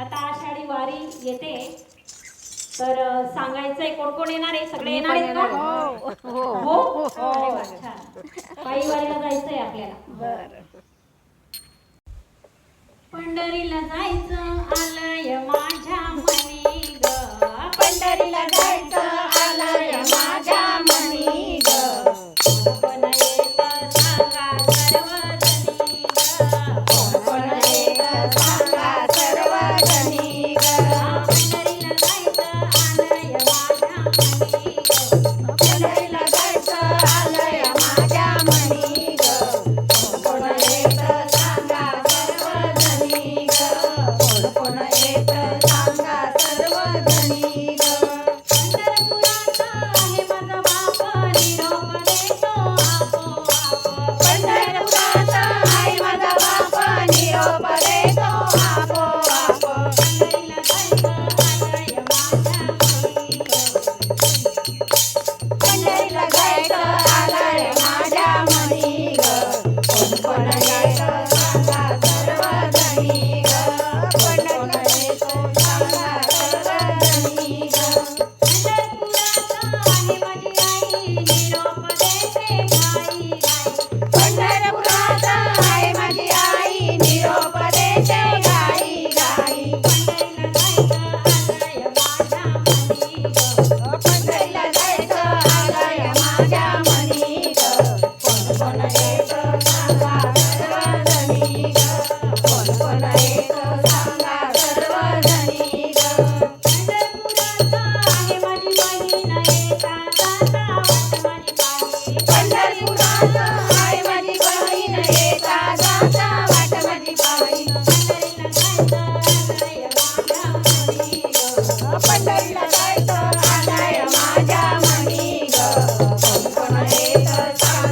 आता आषाढी वारी येते. तर सांगायचंय कोण कोण येणार आहे? सगळे येणार आहेत का? हो. हो? पायी वारीला जायचंय आपल्याला. पंढरीला जायचं आलय माझ्या मनी ग. पंढरीला जायचं la la la.